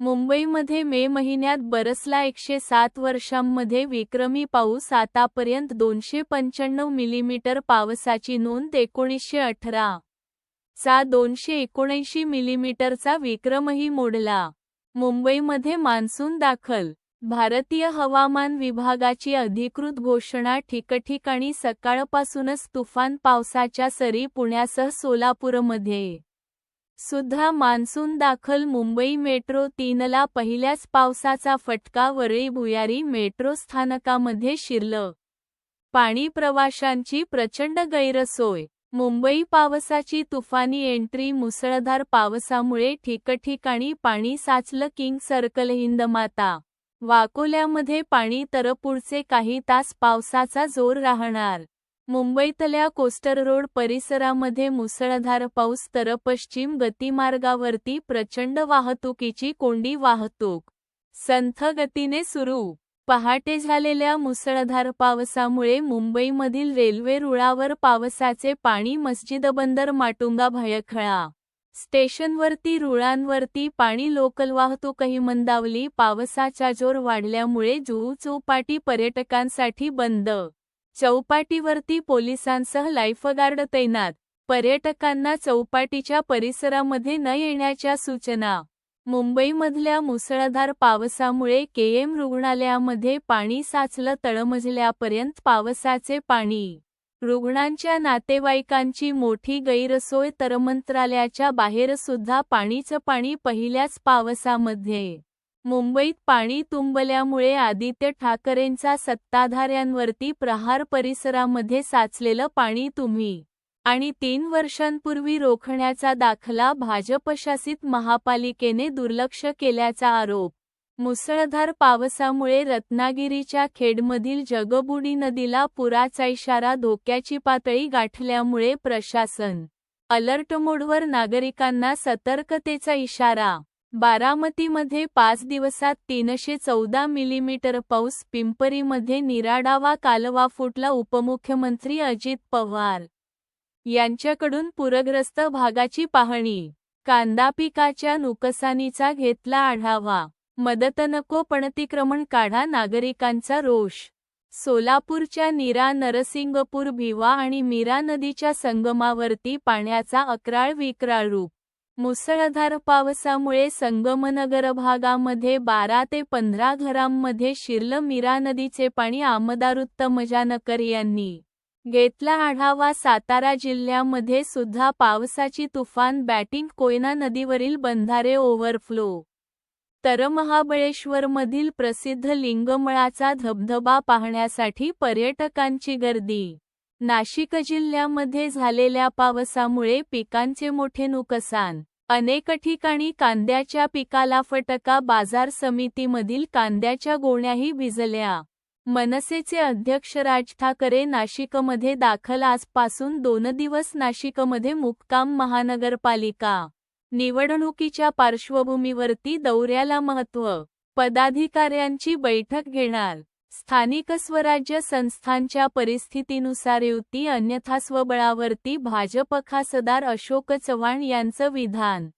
मुंबईमध्ये मे महिन्यात बरसला एकशे सात वर्षांमध्ये विक्रमी पाऊस आतापर्यंत दोनशे पंच्याण्णव मिलीमीटर पावसाची नोंद एकोणीसशे अठरा. चा दोनशे एकोणऐंशी मिलीमीटरचा विक्रमही मोडला. मुंबईमध्ये मान्सून दाखल. भारतीय हवामान विभागाची अधिकृत घोषणा ठिकठिकाणी सकाळपासूनच तुफान पावसाच्या सरी पुण्यासह सोलापूरमध्ये. सुद्धा मान्सून दाखल मुंबई मेट्रो तीनला पहिल्याच पावसाचा फटका वरळी भुयारी मेट्रो स्थानकामध्ये शिरलं. पाणी प्रवाशांची प्रचंड गैरसोय. मुंबई पावसाची तुफानी एंट्री मुसळधार पावसामुळे ठिकठिकाणी पाणी साचलं किंग सर्कल हिंदमाता. वाकोल्यामध्ये पाणी तरपुढचे काही तास पावसाचा जोर राहणार. मुंबईतल्या कोस्टर रोड परिसरामध्ये मुसळधार पाऊस तर पश्चिम गतीमार्गावरती प्रचंड वाहतुकीची कोंडी वाहतूक संथ गतीने सुरू. पहाटे झालेल्या मुसळधार पावसामुळे मुंबईमधील रेल्वे रुळावर पावसाचे पाणी मस्जिद बंदर माटुंगा भयखळा. स्टेशनवरती रुळांवरती पाणी लोकल वाहतूकही मंदावली. पावसाचा जोर वाढल्यामुळे जुहू चौपाटी पर्यटकांसाठी बंद. चौपाटीवरती पोलिसांसह लाईफगार्ड तैनात. पर्यटकांना चौपाटीच्या परिसरामध्ये न येण्याच्या सूचना. मुंबईमधल्या मुसळधार पावसामुळे केएम रुग्णालयामध्ये पाणी साचलं तळमजल्यापर्यंत पावसाचे पाणी. रुग्णांच्या नातेवाईकांची मोठी गैरसोय तर मंत्रालयाच्या बाहेर सुद्धा पाणीचं पाणी पहिल्याच पावसामध्ये. मुंबईत पाणी तुंबल्यामुळे आदित्य ठाकरेंचा सत्ताधाऱ्यांवरती प्रहार परिसरामध्ये साचलेलं पाणी तुम्ही आणि तीन वर्षांपूर्वी रोखण्याचा दाखला भाजपशासित महापालिकेने दुर्लक्ष केल्याचा आरोप. मुसळधार पावसामुळे रत्नागिरीच्या खेडमधील जगबुडी नदीला पुराचा इशारा धोक्याची पातळी गाठल्यामुळे प्रशासन अलर्ट मोडवर नागरिकांना सतर्कतेचा इशारा बारामतीमध्ये पाच दिवसात तीनशे चौदा मिलीमीटर पाऊस पिंपरीमध्ये निराडावा कालवा फुटला उपमुख्यमंत्री अजित पवार यांच्याकडून पूरग्रस्त भागाची पाहणी. कांदा पिकाच्या नुकसानीचा घेतला आढावा. मदत नको पणतिक्रमण काढा नागरिकांचा रोष. सोलापूरच्या नीरा नरसिंगपूर भिवा आणि मीरा नदीच्या संगमावरती पाण्याचा अक्राळ विक्राळ रूप मुसळधार पावसामुळे संगमनगर भागामध्ये बारा ते पंधरा घरांमध्ये शिरलं मीरा नदीचे पाणी आमदार जानकर यांनी घेतला आढावा. सातारा जिल्ह्यामध्ये सुद्धा पावसाची तुफान बॅटिंग कोयना नदीवरील बंधारे ओव्हरफ्लो. तर महाबळेश्वरमधील प्रसिद्ध लिंगमळाचा धबधबा पाहण्यासाठी पर्यटकांची गर्दी नाशिक जिल्ह्यामध्ये झालेल्या पावसामुळे पिकांचे मोठे नुकसान. अनेक ठिकाणी कांद्याच्या पिकाला फटका बाजार समितीमधील कांद्याच्या गोण्याही भिजल्या. मनसेचे अध्यक्ष राज ठाकरे नाशिकमध्ये दाखल आजपासून दोन दिवस नाशिकमध्ये मुक्काम महानगरपालिका. निवडणुकीच्या पार्श्वभूमीवरती दौऱ्याला महत्त्व. पदाधिकाऱ्यांची बैठक घेणार. स्थानिक स्वराज्य संस्थांच्या परिस्थितीनुसार युती अन्यथा स्वबळावरती भाजप खासदार अशोक चव्हाण यांचं विधान.